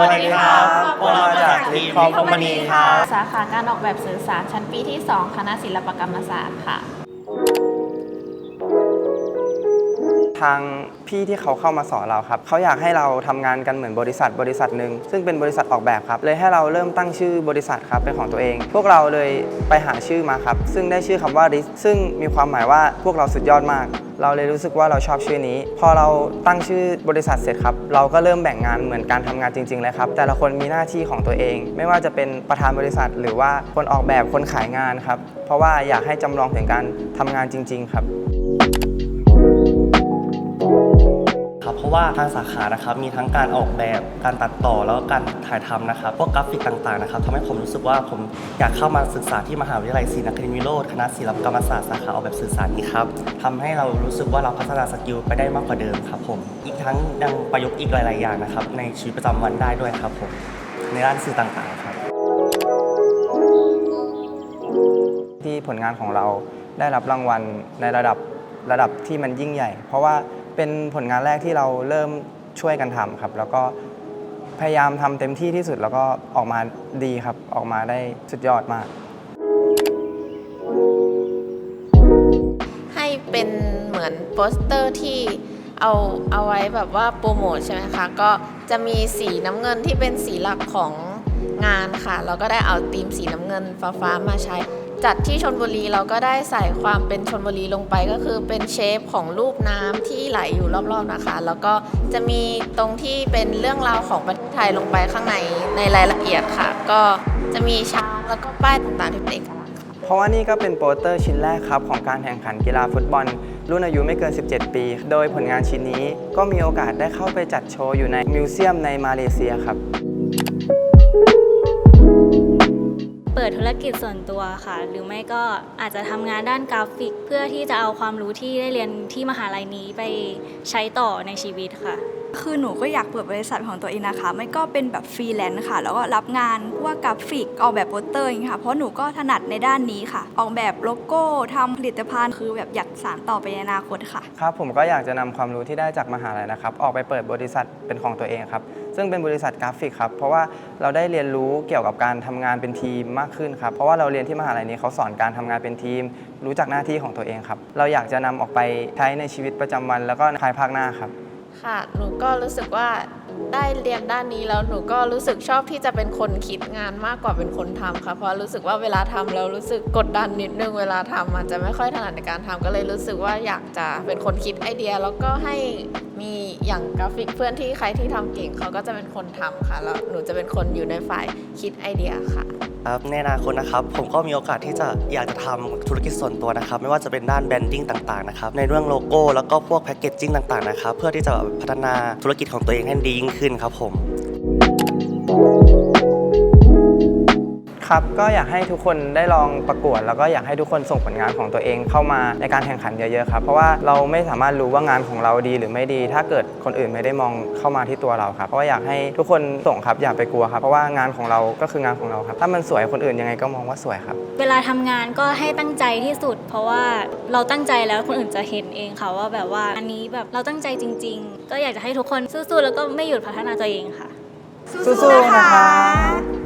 วัสดีครับพวกเราจากทีมคอมคอมพานีครับสาขาการออกแบบสื่อสารชั้นปีที่ 2 คณะศิลปกรรมศาสตร์ค่ะ ทางพี่ที่เขาเข้ามาสอนเราครับ เขาอยากให้เราทำงานกันเหมือนบริษัทบริษัทหนึ่งซึ่งเป็นบริษัทออกแบบครับ เลยให้เราเริ่มตั้งชื่อบริษัทครับเป็นของตัวเอง พวกเราเลยไปหาชื่อมาครับ ซึ่งได้ชื่อคำว่า RIS ซึ่งมีความหมายว่าพวกเราสุดยอดมาก เราเลยรู้สึกว่าเราชอบชื่อนี้ พอเราตั้งชื่อบริษัทเสร็จครับ เราก็เริ่มแบ่งงานเหมือนการทำงานจริงๆเลยครับ แต่ละคนมีหน้าที่ของตัวเอง ไม่ว่าจะเป็นประธานบริษัท หรือว่าคนออกแบบคนขายงานครับ เพราะว่าอยากให้จำลองถึงการทำงานจริง ๆ ครับ เพราะว่าทางสาขานะครับมีทั้งการออกแบบการตัดต่อแล้วก็การถ่ายทำนะครับพวกกราฟิกต่างๆนะครับทำให้ผมรู้สึกว่าผมอยากเข้ามาศึกษาที่มหาวิทยาลัยศรีนครินทร์วิโรธคณะศิลปกรรมศาสตร์สาขาออกแบบสื่อสารนี้ครับทำให้เรารู้สึกว่าเราพัฒนาสกิลไปได้มากกว่าเดิมครับผมอีกทั้งยังประยุกต์อีกหลาย ๆ อย่างนะครับในชีวิตประจำวันได้ด้วยครับผมในด้านสื่อต่างๆครับ ที่ผลงานของเราได้รับรางวัลในระดับระดับที่มันยิ่งใหญ่ เพราะว่า เป็นผลงานแรกที่เราเริ่มช่วยกันทำครับ แล้วก็พยายามทำเต็มที่ที่สุดแล้วก็ออกมาดีครับ ออกมาได้สุดยอดมาก ให้เป็นเหมือนโปสเตอร์ที่เอาเอาไว้แบบว่าโปรโมทใช่ไหมคะ ก็จะมีสีน้ำเงินที่เป็นสีหลักของงานค่ะ เราก็ได้เอาธีมสีน้ำเงินฟ้าๆมาใช้ จัดที่ชนบุรีเราก็ได้ใส่ความเป็นชนบุรีลงไปก็คือเป็นเชฟของรูปน้ำที่ไหลอยู่รอบๆนะคะ แล้วก็จะมีตรงที่เป็นเรื่องราวของประเทศไทยลงไปข้างในในรายละเอียดค่ะ ก็จะมีช้างแล้วก็ป้ายต่างๆที่เป็นเอกลักษณ์เพราะว่านี่ก็เป็นโปสเตอร์ชิ้นแรกครับ ของการแข่งขันกีฬาฟุตบอล รุ่นอายุไม่เกิน 17 ปี โดยผลงานชิ้นนี้ก็มีโอกาสได้เข้าไปจัดโชว์อยู่ในมิวเซียมในมาเลเซียครับ ดธุรกิจส่วนตัวค่ะ หรือไม่ก็อาจจะทำงานด้านกราฟิก เพื่อที่จะเอาความรู้ที่ได้เรียนที่มหาลัยนี้ไปใช้ต่อในชีวิตค่ะ คือหนูก็อยากเปิดบริษัทของตัวเองนะคะ ไม่ก็เป็นแบบฟรีแลนซ์ค่ะ แล้วก็รับงานพวกกราฟิกออกแบบโปสเตอร์อย่างเงี้ยค่ะ เพราะหนูก็ถนัดในด้านนี้ค่ะ ออกแบบโลโก้ทำผลิตภัณฑ์คือแบบอยากสานต่อไปในอนาคตค่ะ ครับผมก็อยากจะนำความรู้ที่ได้จากมหาลัยนะครับ ออกไปเปิดบริษัทเป็นของตัวเองครับ ซึ่งเป็นบริษัทกราฟิกครับเพราะว่าเราได้เรียนรู้เกี่ยวกับการทำงานเป็นทีมมากขึ้นครับเพราะว่าเราเรียนที่มหาลัยนี้เขาสอนการทำงานเป็นทีม รู้จักหน้าที่ของตัวเองครับเราอยากจะนำออกไปใช้ในชีวิตประจำวัน แล้วก็ภายภาคหน้าครับค่ะหนูก็รู้สึกว่า ได้เรียนด้านนี้แล้วหนูก็รู้สึกชอบที่จะเป็นคนคิดงานมากกว่าเป็นคนทำค่ะเพราะรู้สึกว่าเวลาทำแล้วรู้สึกกดดันนิดนึงเวลาทำอาจจะไม่ค่อยถนัดในการทำก็เลยรู้สึกว่าอยากจะเป็นคนคิดไอเดีย แล้วก็ให้มีอย่างกราฟิกเพื่อนที่ใครที่ทำเก่งเขาก็จะเป็นคนทำค่ะแล้วหนูจะเป็นคนอยู่ในฝ่ายคิดไอเดียค่ะครับในอนาคตนะครับผมก็มีโอกาสที่จะอยากจะทำธุรกิจส่วนตัวนะครับ ไม่ว่าจะเป็นด้านแบรนดิ้งต่างๆนะครับในเรื่องโลโก้แล้วก็พวกแพคเกจจิ้งต่างๆนะครับเพื่อที่จะพัฒนาธุรกิจของตัวเองให้ดียิ่งขึ้นครับผม ครับก็อยากให้ทุกคนได้ลองประกวด แล้วก็อยากให้ทุกคนส่งผลงานของตัวเองเข้ามาในการแข่งขันเยอะๆครับเพราะว่าเราไม่สามารถรู้ว่างานของเราดีหรือไม่ดี ถ้าเกิดคนอื่นไม่ได้มองเข้ามาที่ตัวเราครับเพราะว่าอยากให้ทุกคนส่งครับอย่าไปกลัวครับเพราะว่างานของเราก็คืองานของเราครับถ้ามันสวยคนอื่นยังไงก็มองว่าสวยครับ เวลาทำงานก็ให้ตั้งใจที่สุด เพราะว่าเราตั้งใจแล้วคนอื่นจะเห็นเองค่ะว่าแบบว่าอันนี้แบบเราตั้งใจจริง ๆ ก็อยากจะให้ทุกคนสู้ๆแล้วก็ไม่หยุดพัฒนาตัวเองค่ะ สู้ๆนะคะ